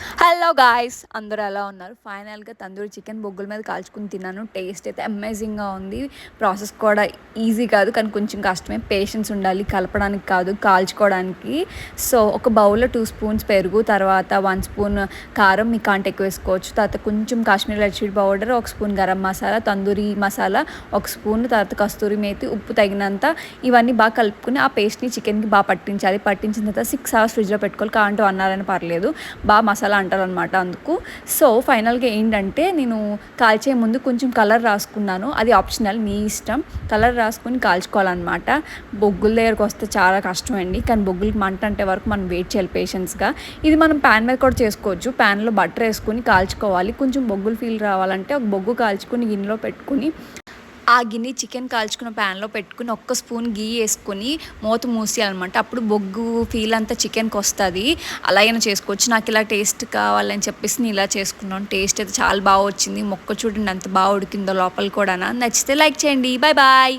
Hello guys అందరూ ఎలా ఉన్నారు? ఫైనల్గా తందూరి చికెన్ బొగ్గుల మీద కాల్చుకుని తిన్నాను. టేస్ట్ అయితే అమేజింగ్గా ఉంది. ప్రాసెస్ కూడా ఈజీ కాదు కానీ కొంచెం కష్టమే. పేషెన్స్ ఉండాలి కలపడానికి కాదు కాల్చుకోవడానికి. సో ఒక బౌల్లో టూ స్పూన్స్ పెరుగు తర్వాత వన్ స్పూన్ కారం మీ కాంట ఎక్కువ వేసుకోవచ్చు. తర్వాత కొంచెం కాశ్మీర్ రెడ్ చిల్లీ పౌడర్ ఒక స్పూన్ గరం మసాలా తందూరి మసాలా ఒక స్పూన్ తర్వాత కస్తూరి మేతి ఉప్పు తగినంత. ఇవన్నీ బాగా కలుపుకుని ఆ పేస్ట్ని చికెన్కి బాగా పట్టించాలి. పట్టించిన తర్వాత సిక్స్ అవర్స్ ఫ్రిడ్జ్లో పెట్టుకోవాలి. కావాలంటే వన్ అవర్ అని పర్లేదు. బాగా మసాలా అంటారనమాట అందుకు. సో ఫైనల్గా ఏంటంటే నేను కాల్చే ముందు కొంచెం కలర్ రాసుకున్నాను. అది ఆప్షనల్ మీ ఇష్టం. కలర్ రాసుకొని కాల్చుకోవాలన్నమాట. బొగ్గుల దగ్గరకు వస్తే చాలా కష్టం అండి కానీ బొగ్గులకి మంట అంటే వరకు మనం వెయిట్ చేయాలి పేషెన్స్గా. ఇది మనం ప్యాన్ మీద కూడా చేసుకోవచ్చు. ప్యాన్లో బట్టర్ వేసుకొని కాల్చుకోవాలి. కొంచెం బొగ్గులు ఫీల్ రావాలంటే ఒక బొగ్గు కాల్చుకొని గిన్నెలో పెట్టుకుని ఆ గిన్నె చికెన్ కాల్చుకున్న ప్యాన్లో పెట్టుకుని ఒక్క స్పూన్ గీ వేసుకొని మూత మూసేయాలన్నమాట. అప్పుడు బొగ్గు ఫీల్ అంతా చికెన్కి వస్తుంది. అలాగైనా చేసుకోవచ్చు. నాకు ఇలా టేస్ట్ కావాలని చెప్పేసి నేను ఇలా చేసుకున్నాను. టేస్ట్ అయితే చాలా బాగా వచ్చింది. మొక్క చూడండి ఎంత బాగా ఉడికిందో లోపల కూడా నచ్చితే లైక్ చేయండి. Bye bye